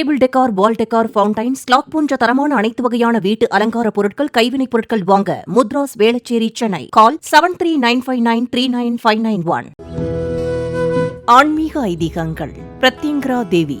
Table decor wall decor fountains clock போன்ற தரமான அனைத்து வகையான வீட்டு அலங்கார பொருட்கள் கைவினைப் பொருட்கள் வாங்க Mudras Velachery Chennai. Call seven three nine five nine three nine five nine one ஆன்மீக ஐதீகங்கள் பிரத்யங்கரா தேவி.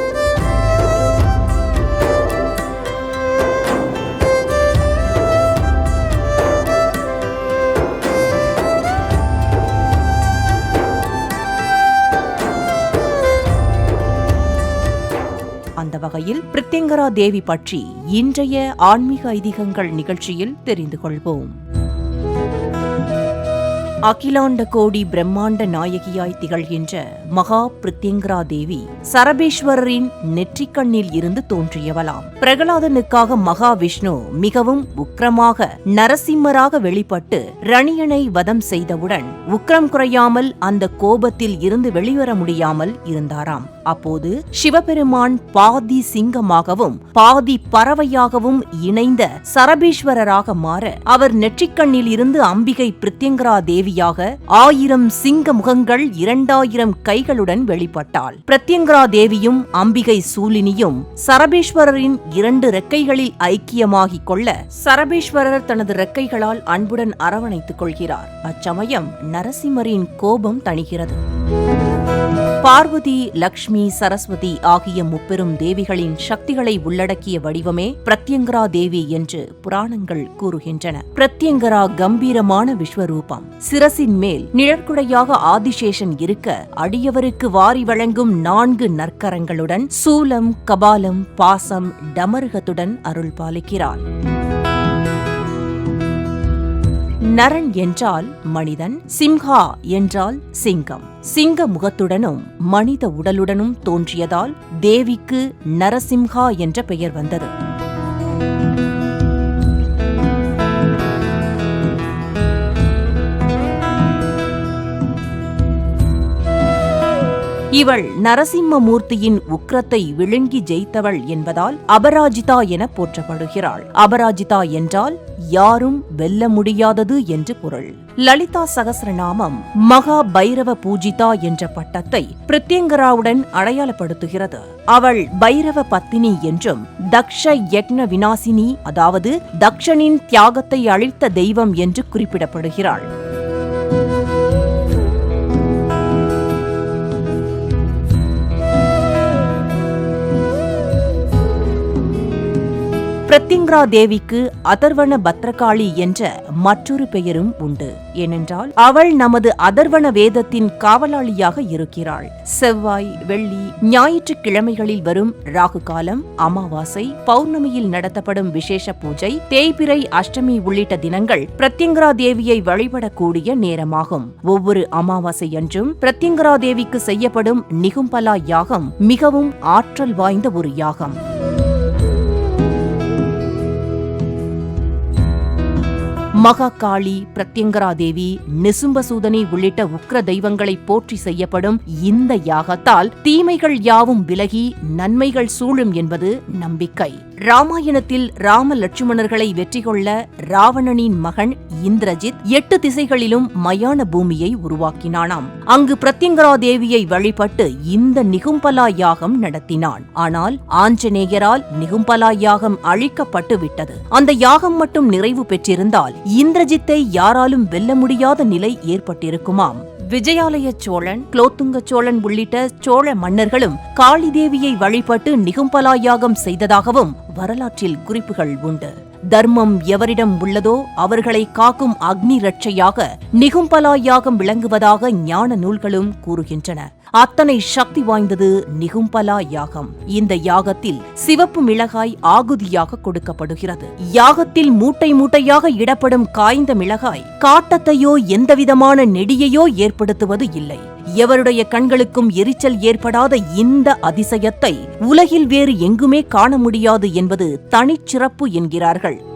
அந்த பிரித்திங்கரா தேவி பற்றி இன்றைய ஆன்மீக ஐதீகங்கள் நிகழ்ச்சியில் தெரிந்து கொள்வோம். அகிலாண்ட கோடி பிரம்மாண்ட நாயகியாய் திகழ்கின்ற மகா பிரித்திங்கரா தேவி சரபேஸ்வரரின் நெற்றிக்கண்ணில் இருந்து தோன்றியவளாம். பிரகலாதனுக்காக மகாவிஷ்ணு மிகவும் உக்கிரமாக நரசிம்மராக வெளிப்பட்டு ரணியனை வதம் செய்தவுடன் உக்கிரம் குறையாமல் அந்த கோபத்தில் இருந்து வெளிவர முடியாமல் இருந்தாராம். அப்போது சிவபெருமான் பாதி சிங்கமாகவும் பாதி பறவையாகவும் இணைந்த சரபேஸ்வரராக மாற அவர் நெற்றிக்கண்ணில் இருந்து அம்பிகை பிரித்யங்கரா தேவியாக ஆயிரம் சிங்க முகங்கள் இரண்டாயிரம் கை கைகளுடன் வெளிப்பட்டாள். பிரத்யங்கரா தேவியும் அம்பிகை சூலினியும் சரபேஸ்வரரின் இரண்டு ரெக்கைகளில் ஐக்கியமாகிக் கொள்ள சரபேஸ்வரர் தனது ரெக்கைகளால் அன்புடன் அரவணைத்துக் கொள்கிறார். அச்சமயம் நரசிம்மரின் கோபம் தணிகிறது. பார்வதி லக்ஷ்மி சரஸ்வதி ஆகிய முப்பெரும் தேவிகளின் சக்திகளை உள்ளடக்கிய வடிவமே பிரத்யங்கரா தேவி என்று புராணங்கள் கூறுகின்றன. பிரத்யங்கரா கம்பீரமான விஸ்வரூபம். சிரசின் மேல் நிழற்குடையாக ஆதிசேஷன் இருக்க அடியவருக்கு வாரி வழங்கும் நான்கு நற்கரங்களுடன் சூலம் கபாலம் பாசம் டமருகத்துடன் அருள் பாலிக்கிறாள். நரன் என்றால் மனிதன் சிம்ஹா என்றால் சிங்கம். சிங்க முகத்துடனும் மனித உடலுடனும் தோன்றியதால் தேவிக்கு நரசிம்ஹா என்ற பெயர் வந்தது. இவள் நரசிம்மமூர்த்தியின் உக்கிரத்தை விழுங்கி ஜெயித்தவள் என்பதால் அபராஜிதா என போற்றப்படுகிறாள். அபராஜிதா என்றால் யாரும் வெல்ல முடியாதது என்று பொருள். லலிதா சகசிரநாமம் மகா பைரவ பூஜிதா என்ற பட்டத்தை பிரித்யங்கராவுடன் அடையாளப்படுத்துகிறது. அவள் பைரவ பத்தினி என்றும் தக்ஷ யக்ன வினாசினி அதாவது தக்ஷனின் தியாகத்தை அழித்த தெய்வம் என்று குறிப்பிடப்படுகிறாள். பிரத்திங்கரா தேவிக்கு அதர்வன பத்ரகாளி என்ற மற்றொரு பெயரும் உண்டு. ஏனென்றால் அவள் நமது அதர்வன வேதத்தின் காவலாளியாக இருக்கிறாள். செவ்வாய் வெள்ளி ஞாயிற்றுக்கிழமைகளில் வரும் ராகு காலம் அமாவாசை பௌர்ணமியில் நடத்தப்படும் விசேஷ பூஜை தேய்பிரை அஷ்டமி உள்ளிட்ட தினங்கள் பிரத்யங்கரா தேவியை வழிபடக்கூடிய நேரமாகும். ஒவ்வொரு அமாவாசை அன்றும் பிரத்யங்கரா தேவிக்கு செய்யப்படும் நிகும்பலா யாகம் மிகவும் ஆற்றல் வாய்ந்த ஒரு யாகம். மகாகாளி பிரத்யங்கரா தேவி நிசும்பசூதனி உள்ளிட்ட உக்ர தெய்வங்களை போற்றி செய்யப்படும் இந்த யாகத்தால் தீமைகள் யாவும் விலகி நன்மைகள் சூழும் என்பது நம்பிக்கை. ராமாயணத்தில் ராம லட்சுமணர்களை வெற்றி கொள்ள ராவணனின் மகன் இந்திரஜித் எட்டு திசைகளிலும் மயான பூமியை உருவாக்கினானாம். அங்கு பிரத்யங்கரா தேவியை வழிபட்டு இந்த நிகும்பலா யாகம் நடத்தினான். ஆனால் ஆஞ்சநேயரால் நிகும்பலா யாகம் அழிக்கப்பட்டு விட்டது. அந்த யாகம் மட்டும் நிறைவு பெற்றிருந்தால் இந்திரஜித்தை யாராலும் வெல்ல முடியாத நிலை ஏற்பட்டிருக்குமாம். விஜயாலய சோழன் குலோத்துங்க சோழன் உள்ளிட்ட சோழ மன்னர்களும் காளி தேவியை வழிபட்டு நிகும்பலா யாகம் செய்ததாகவும் வரலாற்றில் குறிப்புகள் உண்டு. தர்மம் எவரிடம் உள்ளதோ அவர்களை காக்கும் அக்னி ரட்சையாக நிகும்பலா யாகம் விளங்குவதாக ஞான நூல்களும் கூறுகின்றன. அத்தனை சக்தி வாய்ந்தது நிகும்பலா யாகம். இந்த யாகத்தில் சிவப்பு மிளகாய் ஆகுதியாக கொடுக்கப்படுகிறது. யாகத்தில் மூட்டை மூட்டையாக இடப்படும் காய்ந்த மிளகாய் காட்டத்தையோ எந்தவிதமான நெடியையோ ஏற்படுத்துவது இல்லை. எவருடைய கண்களுக்கும் எரிச்சல் ஏற்படாத இந்த அதிசயத்தை உலகில் வேறு எங்குமே காண முடியாது என்பது தனிச்சிறப்பு என்கிறார்கள்.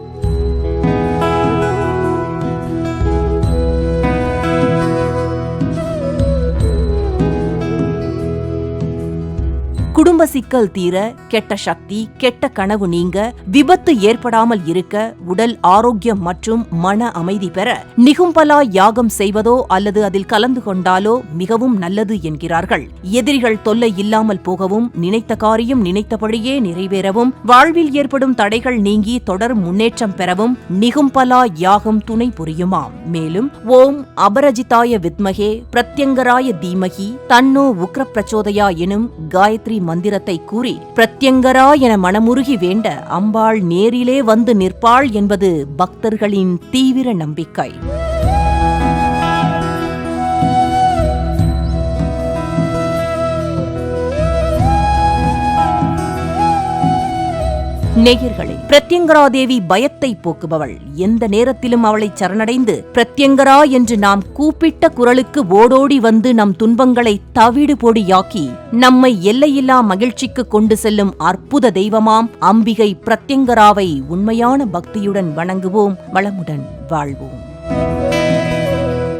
குடும்ப சிக்கல் தீர கெட்ட சக்தி கெட்ட கனவு நீங்க விபத்து ஏற்படாமல் இருக்க உடல் ஆரோக்கியம் மற்றும் மன அமைதி பெற நிகும்பலா யாகம் செய்வதோ அல்லது அதில் கலந்து கொண்டாலோ மிகவும் நல்லது என்கிறார்கள். எதிரிகள் தொல்லை இல்லாமல் போகவும் நினைத்த காரியம் நினைத்தபடியே நிறைவேறவும் வாழ்வில் ஏற்படும் தடைகள் நீங்கி தொடர் முன்னேற்றம் பெறவும் நிகும்பலா யாகம் துணை புரியுமாம் மேலும் ஓம் அபரஜிதாய வித்மகே பிரத்யங்கராய தீமகி தன்னோ உக்ர பிரச்சோதயா எனும் காயத்ரி மந்திரத்தை கூறி பிரத்யங்கரா என மனமுருகி வேண்ட அம்பாள் நேரிலே வந்து நிற்பாள் என்பது பக்தர்களின் தீவிர நம்பிக்கை. நேயர்களே பிரத்யங்கரா தேவி பயத்தை போக்குபவள். எந்த நேரத்திலும் அவளை சரணடைந்து பிரத்யங்கரா என்று நாம் கூப்பிட்ட குரலுக்கு ஓடோடி வந்து நம் துன்பங்களை தவிடு பொடியாக்கி நம்மை எல்லையில்லா மகிழ்ச்சிக்கு கொண்டு செல்லும் அற்புத தெய்வமாம் அம்பிகை பிரத்யங்கராவை உண்மையான பக்தியுடன் வணங்குவோம் வளமுடன் வாழ்வோம்.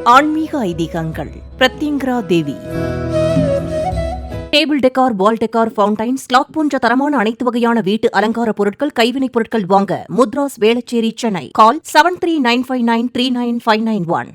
ஆன்மீக ஐதீகங்கள் Prathyangira Devi table decor wall decor fountains clock போன்ற தரமான அனைத்து வகையான வீட்டு அலங்கார பொருட்கள் கைவினைப் பொருட்கள் வாங்க. Mudras Velachery Chennai. Call seven three nine five nine three nine five nine one